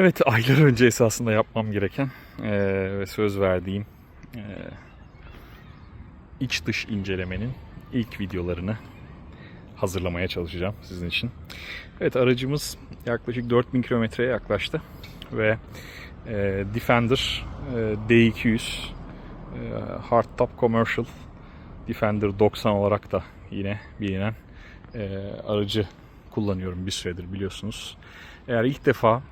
Evet aylar önce esasında yapmam gereken eee, ve söz verdiğim eee, iç dış incelemenin ilk videolarını hazırlamaya çalışacağım sizin için. Evet aracımız yaklaşık 4000 kilometreye yaklaştı ve eee, Defender eee, D200 eee, Hardtop Commercial Defender 90 olarak da yine bilinen eee, aracı kullanıyorum bir süredir biliyorsunuz. Eğer ilk defa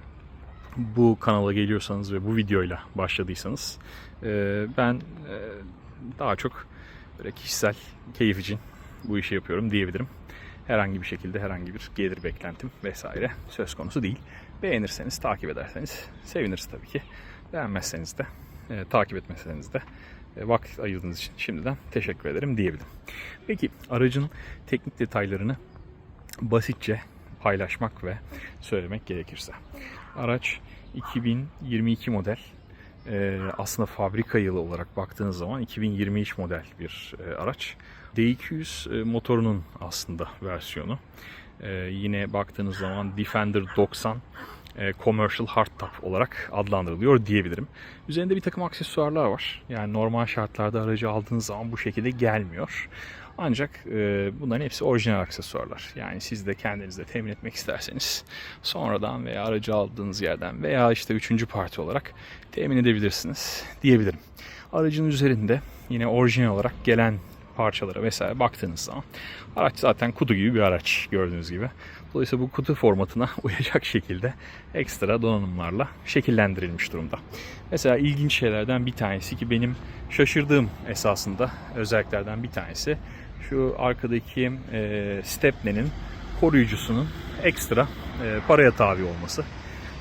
bu kanala geliyorsanız ve bu videoyla başladıysanız e, ben e, daha çok böyle kişisel keyif için bu işi yapıyorum diyebilirim. Herhangi bir şekilde herhangi bir gelir beklentim vesaire söz konusu değil. Beğenirseniz, takip ederseniz seviniriz tabii ki. Beğenmezseniz de, e, takip etmezseniz de e, vakit ayırdığınız için şimdiden teşekkür ederim diyebilirim. Peki aracın teknik detaylarını basitçe paylaşmak ve söylemek gerekirse. Araç 2022 model. Ee, aslında fabrika yılı olarak baktığınız zaman 2023 model bir e, araç. D200 e, motorunun aslında versiyonu. Ee, yine baktığınız zaman Defender 90 e, Commercial Hardtop olarak adlandırılıyor diyebilirim. Üzerinde bir takım aksesuarlar var. Yani normal şartlarda aracı aldığınız zaman bu şekilde gelmiyor. Ancak e, bunların hepsi orijinal aksesuarlar. Yani siz de kendinizde temin etmek isterseniz sonradan veya aracı aldığınız yerden veya işte üçüncü parti olarak temin edebilirsiniz diyebilirim. Aracın üzerinde yine orijinal olarak gelen parçalara vesaire baktığınız zaman araç zaten kutu gibi bir araç gördüğünüz gibi. Dolayısıyla bu kutu formatına uyacak şekilde ekstra donanımlarla şekillendirilmiş durumda. Mesela ilginç şeylerden bir tanesi ki benim şaşırdığım esasında özelliklerden bir tanesi şu arkadaki e, Stepney'nin koruyucusunun ekstra e, paraya tabi olması.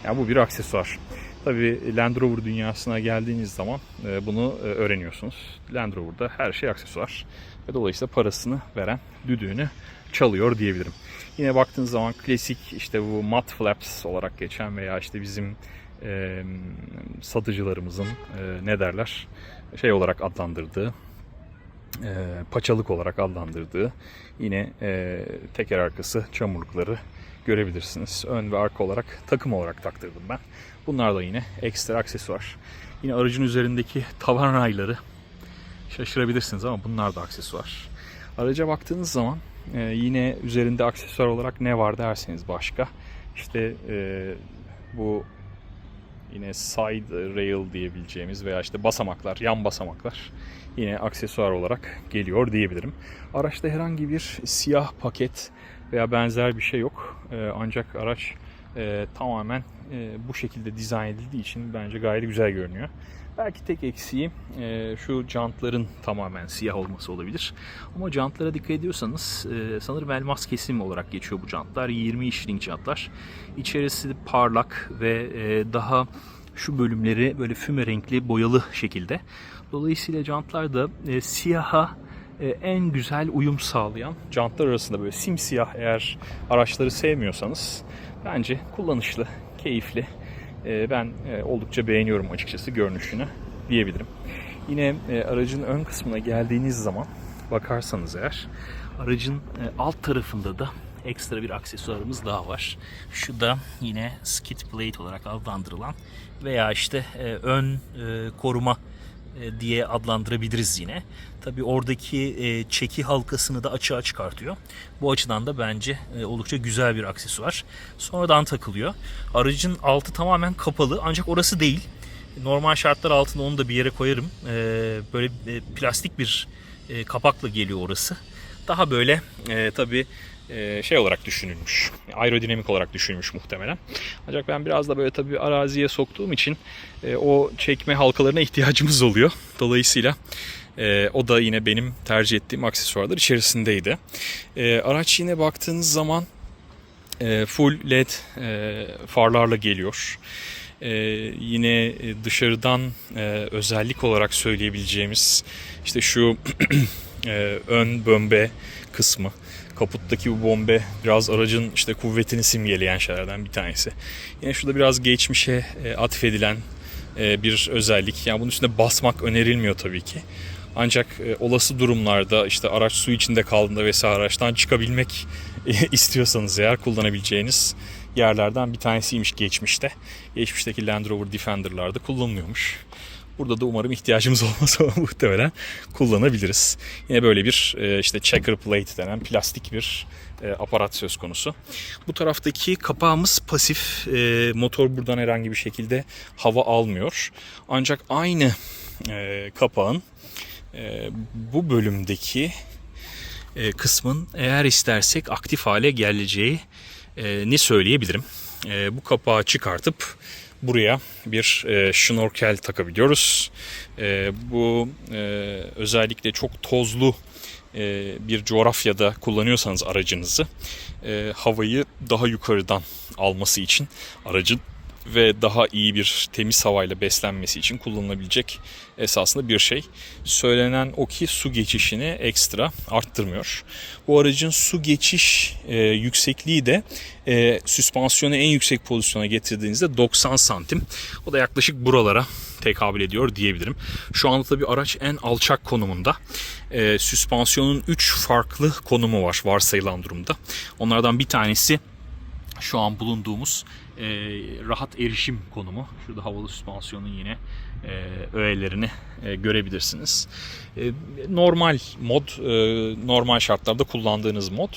Yani bu bir aksesuar. Tabii Land Rover dünyasına geldiğiniz zaman e, bunu e, öğreniyorsunuz. Land Rover'da her şey aksesuar. Ve dolayısıyla parasını veren düdüğünü çalıyor diyebilirim. Yine baktığınız zaman klasik işte bu mat flaps olarak geçen veya işte bizim e, satıcılarımızın e, ne derler şey olarak adlandırdığı e, paçalık olarak adlandırdığı yine e, teker arkası çamurlukları görebilirsiniz. Ön ve arka olarak takım olarak taktırdım ben. Bunlar da yine ekstra aksesuar. Yine aracın üzerindeki tavan rayları şaşırabilirsiniz ama bunlar da aksesuar. Araca baktığınız zaman e, yine üzerinde aksesuar olarak ne var derseniz başka. İşte e, bu yine side rail diyebileceğimiz veya işte basamaklar, yan basamaklar yine aksesuar olarak geliyor diyebilirim. Araçta herhangi bir siyah paket veya benzer bir şey yok. Ee, ancak araç e, tamamen e, bu şekilde dizayn edildiği için bence gayet güzel görünüyor. Belki tek eksiği e, şu jantların tamamen siyah olması olabilir. Ama jantlara dikkat ediyorsanız e, sanırım elmas kesim olarak geçiyor bu jantlar. 20 inçlik jantlar. İçerisi parlak ve e, daha şu bölümleri böyle füme renkli boyalı şekilde. Dolayısıyla jantlar da e, siyaha e, en güzel uyum sağlayan jantlar arasında böyle simsiyah eğer araçları sevmiyorsanız bence kullanışlı, keyifli. E, ben e, oldukça beğeniyorum açıkçası görünüşünü diyebilirim. Yine e, aracın ön kısmına geldiğiniz zaman bakarsanız eğer aracın e, alt tarafında da ekstra bir aksesuarımız daha var. Şu da yine skid plate olarak adlandırılan veya işte ön koruma diye adlandırabiliriz yine. Tabi oradaki e, çeki halkasını da açığa çıkartıyor. Bu açıdan da bence e, oldukça güzel bir aksesuar. Sonradan takılıyor. Aracın altı tamamen kapalı ancak orası değil. Normal şartlar altında onu da bir yere koyarım. E, böyle e, plastik bir e, kapakla geliyor orası. Daha böyle e, tabi e, şey olarak düşünülmüş. Aerodinamik olarak düşünülmüş muhtemelen. Ancak ben biraz da böyle tabii araziye soktuğum için e, o çekme halkalarına ihtiyacımız oluyor. Dolayısıyla e, o da yine benim tercih ettiğim aksesuarlar içerisindeydi. E, araç yine baktığınız zaman full led farlarla geliyor. Yine dışarıdan özellik olarak söyleyebileceğimiz işte şu e, ön bömbe kısmı kaputtaki bu bombe biraz aracın işte kuvvetini simgeleyen şeylerden bir tanesi. Yine şurada biraz geçmişe e, atfedilen e, bir özellik. Yani bunun üstünde basmak önerilmiyor tabii ki. Ancak e, olası durumlarda işte araç su içinde kaldığında vesaire araçtan çıkabilmek istiyorsanız eğer kullanabileceğiniz yerlerden bir tanesiymiş geçmişte. Geçmişteki Land Rover Defender'larda kullanılıyormuş. Burada da umarım ihtiyacımız olmaz ama muhtemelen kullanabiliriz. Yine böyle bir e, işte checker plate denen plastik bir e, aparat söz konusu. Bu taraftaki kapağımız pasif. E, motor buradan herhangi bir şekilde hava almıyor. Ancak aynı kapağın bu bölümdeki kısmın eğer istersek aktif hale geleceği ne söyleyebilirim. Bu kapağı çıkartıp buraya bir e, şnorkel takabiliyoruz. E, bu e, özellikle çok tozlu e, bir coğrafyada kullanıyorsanız aracınızı e, havayı daha yukarıdan alması için aracın ve daha iyi bir temiz havayla beslenmesi için kullanılabilecek esasında bir şey. Söylenen o ki su geçişini ekstra arttırmıyor. Bu aracın su geçiş e, yüksekliği de e, süspansiyonu en yüksek pozisyona getirdiğinizde 90 santim. O da yaklaşık buralara tekabül ediyor diyebilirim. Şu anda tabii araç en alçak konumunda. E, süspansiyonun 3 farklı konumu var varsayılan durumda. Onlardan bir tanesi şu an bulunduğumuz e, rahat erişim konumu. Şurada havalı süspansiyonun yine e, öğelerini e, görebilirsiniz. E, normal mod, e, normal şartlarda kullandığınız mod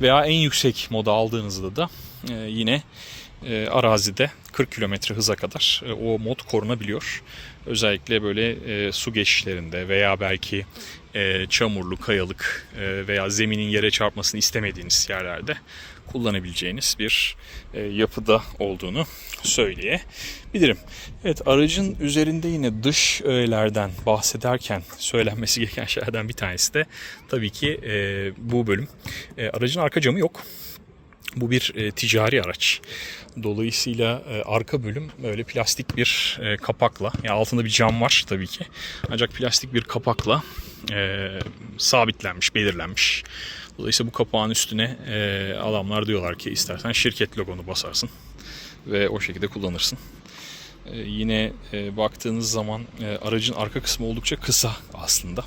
veya en yüksek modu aldığınızda da e, yine e, arazide 40 km hıza kadar e, o mod korunabiliyor. Özellikle böyle e, su geçişlerinde veya belki e, çamurlu, kayalık e, veya zeminin yere çarpmasını istemediğiniz yerlerde kullanabileceğiniz bir e, yapıda olduğunu söyleyebilirim. Evet aracın üzerinde yine dış öğelerden bahsederken söylenmesi gereken şeylerden bir tanesi de tabii ki e, bu bölüm. E, aracın arka camı yok. Bu bir e, ticari araç. Dolayısıyla e, arka bölüm böyle plastik bir e, kapakla, yani altında bir cam var tabii ki. Ancak plastik bir kapakla e, sabitlenmiş, belirlenmiş. Dolayısıyla bu kapağın üstüne e, adamlar diyorlar ki istersen şirket logonu basarsın ve o şekilde kullanırsın. E, yine e, baktığınız zaman e, aracın arka kısmı oldukça kısa aslında.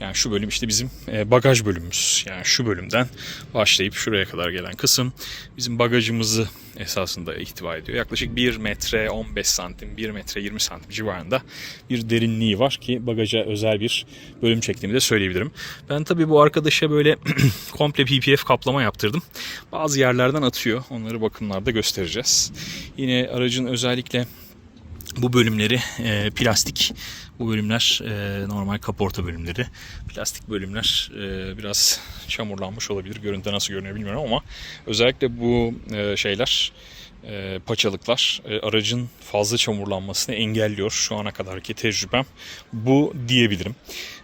Yani şu bölüm işte bizim e, bagaj bölümümüz. Yani şu bölümden başlayıp şuraya kadar gelen kısım bizim bagajımızı esasında ihtiva ediyor. Yaklaşık 1 metre 15 santim, 1 metre 20 santim civarında bir derinliği var ki bagaja özel bir bölüm çektiğimi de söyleyebilirim. Ben tabii bu arkadaşa böyle komple PPF kaplama yaptırdım. Bazı yerlerden atıyor. Onları bakımlarda göstereceğiz. Yine aracın özellikle bu bölümleri e, plastik. Bu bölümler e, normal kaporta bölümleri. Plastik bölümler e, biraz çamurlanmış olabilir. Görüntüde nasıl görünüyor bilmiyorum ama özellikle bu e, şeyler e, paçalıklar e, aracın fazla çamurlanmasını engelliyor. Şu ana kadarki tecrübem bu diyebilirim.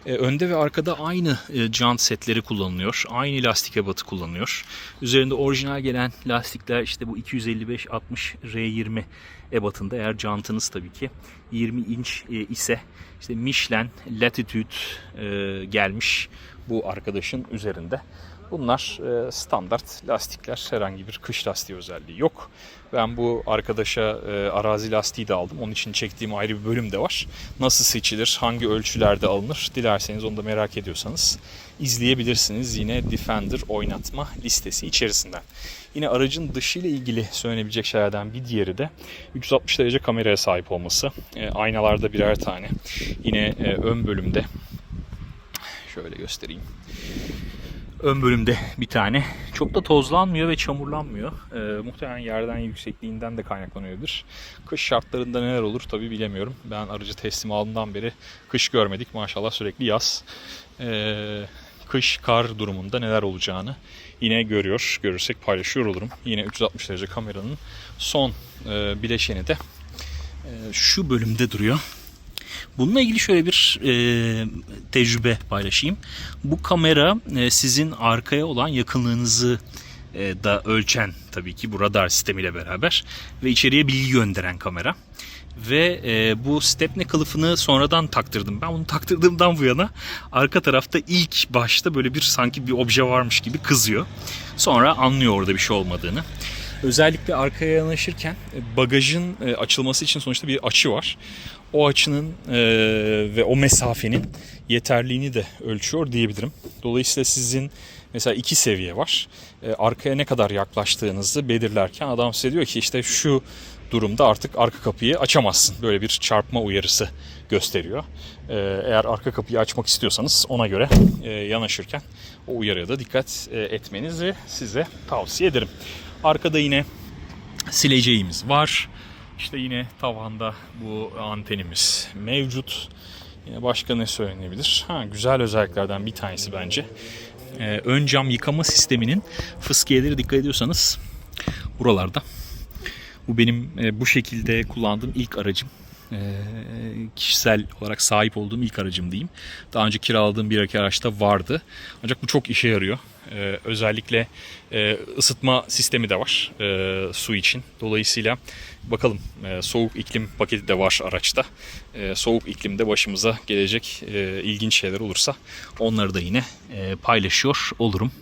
E, önde ve arkada aynı e, jant setleri kullanılıyor. Aynı lastik ebatı kullanılıyor. Üzerinde orijinal gelen lastikler işte bu 255-60 R20 ebatında eğer jantınız tabii ki 20 inç e, ise işte Michelin Latitude e, gelmiş bu arkadaşın üzerinde. Bunlar e, standart lastikler. Herhangi bir kış lastiği özelliği yok. Ben bu arkadaşa e, arazi lastiği de aldım. Onun için çektiğim ayrı bir bölüm de var. Nasıl seçilir, hangi ölçülerde alınır dilerseniz onu da merak ediyorsanız izleyebilirsiniz yine Defender oynatma listesi içerisinden. Yine aracın dışı ile ilgili söylenebilecek şeylerden bir diğeri de 360 derece kameraya sahip olması. E, aynalarda birer tane. Yine e, ön bölümde şöyle göstereyim ön bölümde bir tane. Çok da tozlanmıyor ve çamurlanmıyor. Ee, muhtemelen yerden yüksekliğinden de kaynaklanıyordur. Kış şartlarında neler olur tabi bilemiyorum. Ben aracı teslim aldığımdan beri kış görmedik. Maşallah sürekli yaz. Ee, kış, kar durumunda neler olacağını yine görüyor. Görürsek paylaşıyor olurum. Yine 360 derece kameranın son e, bileşeni de e, şu bölümde duruyor. Bununla ilgili şöyle bir e, tecrübe paylaşayım. Bu kamera e, sizin arkaya olan yakınlığınızı e, da ölçen tabii ki bu radar sistemiyle beraber ve içeriye bilgi gönderen kamera. Ve e, bu stepne kılıfını sonradan taktırdım. Ben bunu taktırdığımdan bu yana arka tarafta ilk başta böyle bir sanki bir obje varmış gibi kızıyor. Sonra anlıyor orada bir şey olmadığını. Özellikle arkaya yanaşırken e, bagajın e, açılması için sonuçta bir açı var. O açının e, ve o mesafenin yeterliğini de ölçüyor diyebilirim. Dolayısıyla sizin mesela iki seviye var. E, arkaya ne kadar yaklaştığınızı belirlerken adam size diyor ki işte şu durumda artık arka kapıyı açamazsın. Böyle bir çarpma uyarısı gösteriyor. E, eğer arka kapıyı açmak istiyorsanız ona göre e, yanaşırken o uyarıya da dikkat e, etmenizi size tavsiye ederim. Arkada yine sileceğimiz var. İşte yine tavanda bu antenimiz mevcut. Yine başka ne söylenebilir? Ha, güzel özelliklerden bir tanesi bence. Ee, ön cam yıkama sisteminin fıskiyeleri dikkat ediyorsanız buralarda. Bu benim e, bu şekilde kullandığım ilk aracım. Ee, kişisel olarak sahip olduğum ilk aracım diyeyim. Daha önce kiraladığım bir iki araçta vardı. Ancak bu çok işe yarıyor. Ee, özellikle e, ısıtma sistemi de var e, su için. Dolayısıyla bakalım e, soğuk iklim paketi de var araçta. E, soğuk iklimde başımıza gelecek e, ilginç şeyler olursa onları da yine e, paylaşıyor olurum.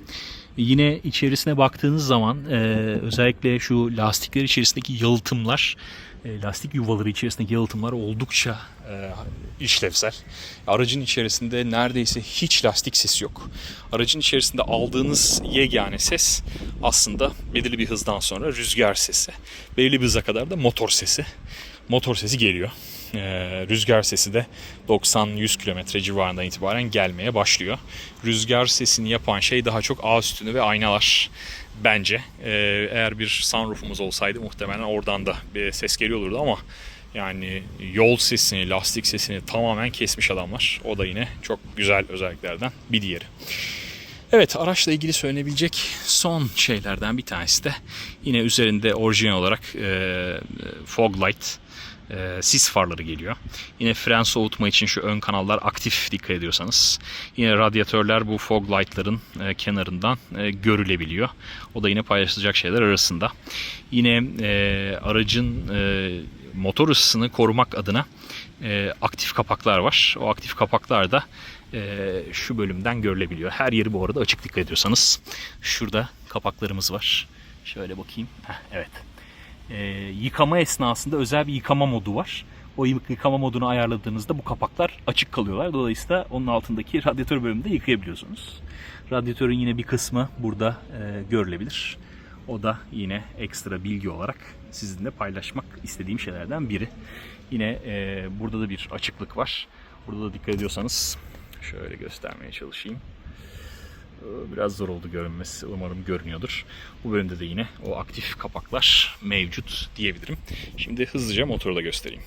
Yine içerisine baktığınız zaman e, özellikle şu lastikler içerisindeki yalıtımlar, e, lastik yuvaları içerisindeki yalıtımlar oldukça e, işlevsel. Aracın içerisinde neredeyse hiç lastik sesi yok. Aracın içerisinde aldığınız yegane ses aslında belirli bir hızdan sonra rüzgar sesi. Belirli bir hıza kadar da motor sesi. Motor sesi geliyor. Ee, rüzgar sesi de 90-100 km civarından itibaren gelmeye başlıyor. Rüzgar sesini yapan şey daha çok ağ üstünü ve aynalar bence. Ee, eğer bir sunroofumuz olsaydı muhtemelen oradan da bir ses geliyor olurdu ama yani yol sesini, lastik sesini tamamen kesmiş adamlar. O da yine çok güzel özelliklerden bir diğeri. Evet araçla ilgili söylenebilecek son şeylerden bir tanesi de yine üzerinde orijinal olarak e, fog light e, sis farları geliyor. Yine fren soğutma için şu ön kanallar aktif dikkat ediyorsanız. Yine radyatörler bu fog light'ların e, kenarından e, görülebiliyor. O da yine paylaşılacak şeyler arasında. Yine e, aracın e, motor ısısını korumak adına e, aktif kapaklar var. O aktif kapaklar da e, şu bölümden görülebiliyor. Her yeri bu arada açık dikkat ediyorsanız. Şurada kapaklarımız var. Şöyle bakayım. Heh, evet. E, yıkama esnasında özel bir yıkama modu var. O yıkama modunu ayarladığınızda bu kapaklar açık kalıyorlar. Dolayısıyla onun altındaki radyatör bölümünde yıkayabiliyorsunuz. Radyatörün yine bir kısmı burada e, görülebilir. O da yine ekstra bilgi olarak sizinle paylaşmak istediğim şeylerden biri. Yine e, burada da bir açıklık var. Burada da dikkat ediyorsanız şöyle göstermeye çalışayım. Ee, Biraz zor oldu görünmesi. Umarım görünüyordur. Bu bölümde de yine o aktif kapaklar mevcut diyebilirim. Şimdi hızlıca motoru da göstereyim.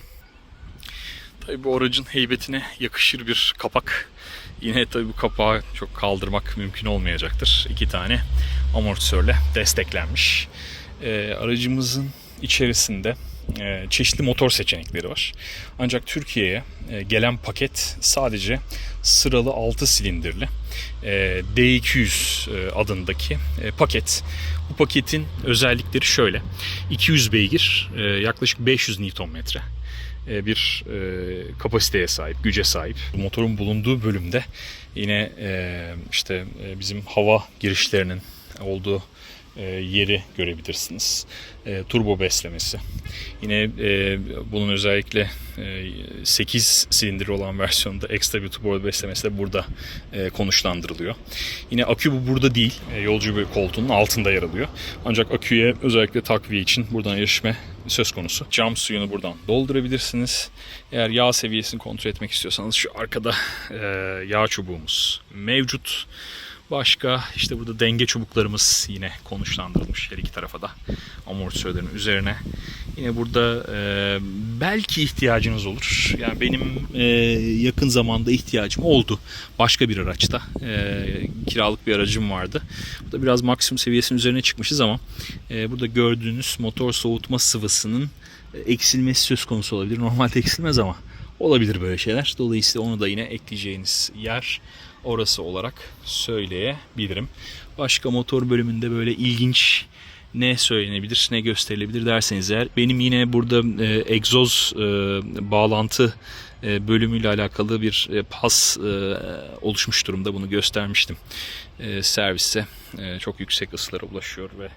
Tabii bu aracın heybetine yakışır bir kapak. Yine tabii bu kapağı çok kaldırmak mümkün olmayacaktır. İki tane amortisörle desteklenmiş. Ee, aracımızın içerisinde e, çeşitli motor seçenekleri var. Ancak Türkiye'ye e, gelen paket sadece sıralı 6 silindirli e, D200 e, adındaki paket. Bu paketin özellikleri şöyle. 200 beygir, yaklaşık 500 Nm bir kapasiteye sahip, güce sahip. Motorun bulunduğu bölümde yine işte bizim hava girişlerinin olduğu yeri görebilirsiniz. E, turbo beslemesi. Yine e, bunun özellikle e, 8 silindir olan versiyonunda ekstra bir turbo beslemesi de burada e, konuşlandırılıyor. Yine akü bu burada değil. E, yolcu bir koltuğunun altında yer alıyor. Ancak aküye özellikle takviye için buradan erişme söz konusu. Cam suyunu buradan doldurabilirsiniz. Eğer yağ seviyesini kontrol etmek istiyorsanız şu arkada e, yağ çubuğumuz mevcut. Başka işte burada denge çubuklarımız yine konuşlandırılmış her iki tarafa da amortisörlerin üzerine. Yine burada e, belki ihtiyacınız olur. Yani benim e, yakın zamanda ihtiyacım oldu. Başka bir araçta. E, kiralık bir aracım vardı. Bu da biraz maksimum seviyesinin üzerine çıkmışız ama e, burada gördüğünüz motor soğutma sıvısının e, eksilmesi söz konusu olabilir. Normalde eksilmez ama olabilir böyle şeyler. Dolayısıyla onu da yine ekleyeceğiniz yer orası olarak söyleyebilirim. Başka motor bölümünde böyle ilginç ne söylenebilir, ne gösterilebilir derseniz eğer benim yine burada e, egzoz e, bağlantı e, bölümüyle alakalı bir e, pas e, oluşmuş durumda. Bunu göstermiştim e, servise. E, çok yüksek ısılara ulaşıyor ve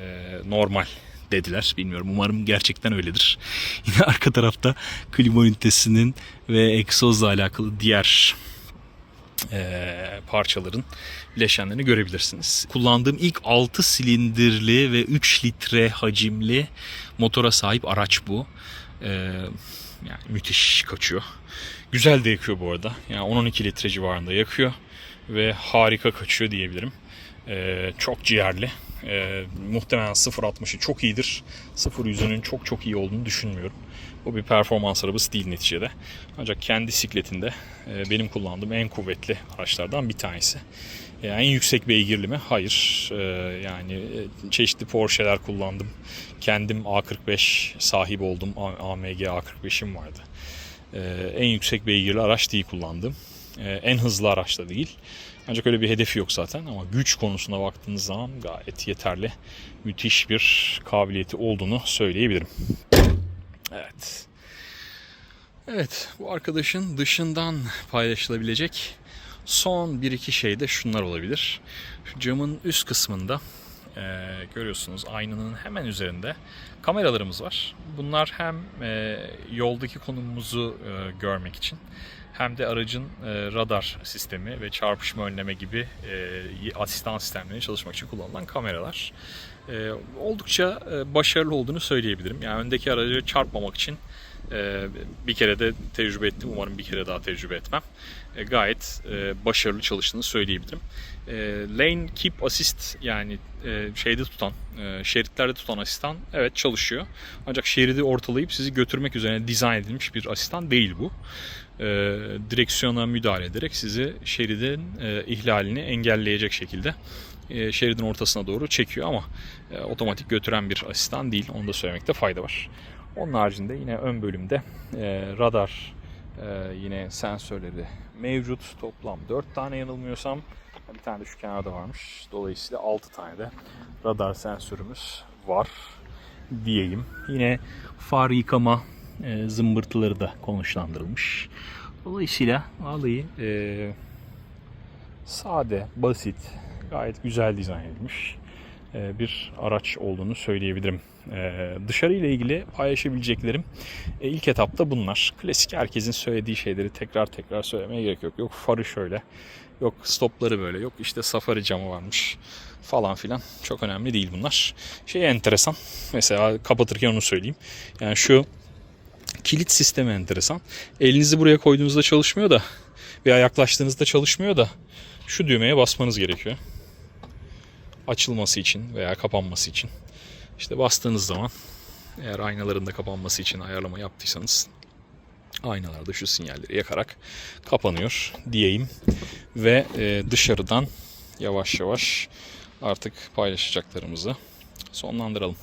e, normal dediler. Bilmiyorum. Umarım gerçekten öyledir. Yine arka tarafta klima ünitesinin ve egzozla alakalı diğer e, parçaların bileşenlerini görebilirsiniz. Kullandığım ilk 6 silindirli ve 3 litre hacimli motora sahip araç bu. E, yani müthiş kaçıyor. Güzel de yakıyor bu arada. Yani 10-12 litre civarında yakıyor ve harika kaçıyor diyebilirim. E, çok ciğerli. E, muhtemelen 0.60'ı çok iyidir. 0.100'ünün çok çok iyi olduğunu düşünmüyorum. Bu bir performans arabası değil neticede. Ancak kendi sikletinde e, benim kullandığım en kuvvetli araçlardan bir tanesi. E, en yüksek beygirli mi? Hayır. E, yani e, çeşitli Porsche'ler kullandım. Kendim A45 sahip oldum. AMG A45'im vardı. E, en yüksek beygirli araç değil kullandım. E, en hızlı araç da değil. Ancak öyle bir hedefi yok zaten ama güç konusuna baktığınız zaman gayet yeterli, müthiş bir kabiliyeti olduğunu söyleyebilirim. Evet. Evet, bu arkadaşın dışından paylaşılabilecek son bir iki şey de şunlar olabilir. Şu camın üst kısmında e, görüyorsunuz aynanın hemen üzerinde kameralarımız var. Bunlar hem e, yoldaki konumumuzu e, görmek için hem de aracın e, radar sistemi ve çarpışma önleme gibi e, asistan sistemleri çalışmak için kullanılan kameralar. E, oldukça e, başarılı olduğunu söyleyebilirim. Yani öndeki aracı çarpmamak için e, bir kere de tecrübe ettim. Umarım bir kere daha tecrübe etmem. E, gayet e, başarılı çalıştığını söyleyebilirim. E, lane Keep Assist yani e, şeyde tutan, e, şeritlerde tutan asistan evet çalışıyor. Ancak şeridi ortalayıp sizi götürmek üzerine dizayn edilmiş bir asistan değil bu. E, direksiyona müdahale ederek sizi şeridin e, ihlalini engelleyecek şekilde e, şeridin ortasına doğru çekiyor ama e, otomatik götüren bir asistan değil. Onu da söylemekte fayda var. Onun haricinde yine ön bölümde e, radar e, yine sensörleri mevcut. Toplam 4 tane yanılmıyorsam. Bir tane de şu kenarda varmış. Dolayısıyla 6 tane de radar sensörümüz var diyeyim. Yine far yıkama e, zımbırtıları da konuşlandırılmış. Dolayısıyla alayı e, sade, basit, gayet güzel dizayn edilmiş e, bir araç olduğunu söyleyebilirim. E, dışarı ile ilgili paylaşabileceklerim e, ilk etapta bunlar. Klasik herkesin söylediği şeyleri tekrar tekrar söylemeye gerek yok. Yok farı şöyle, yok stopları böyle, yok işte safari camı varmış falan filan. Çok önemli değil bunlar. Şey enteresan. Mesela kapatırken onu söyleyeyim. Yani şu kilit sistemi enteresan. Elinizi buraya koyduğunuzda çalışmıyor da veya yaklaştığınızda çalışmıyor da şu düğmeye basmanız gerekiyor açılması için veya kapanması için. İşte bastığınız zaman eğer aynaların da kapanması için ayarlama yaptıysanız aynalarda şu sinyalleri yakarak kapanıyor diyeyim. Ve e, dışarıdan yavaş yavaş artık paylaşacaklarımızı sonlandıralım.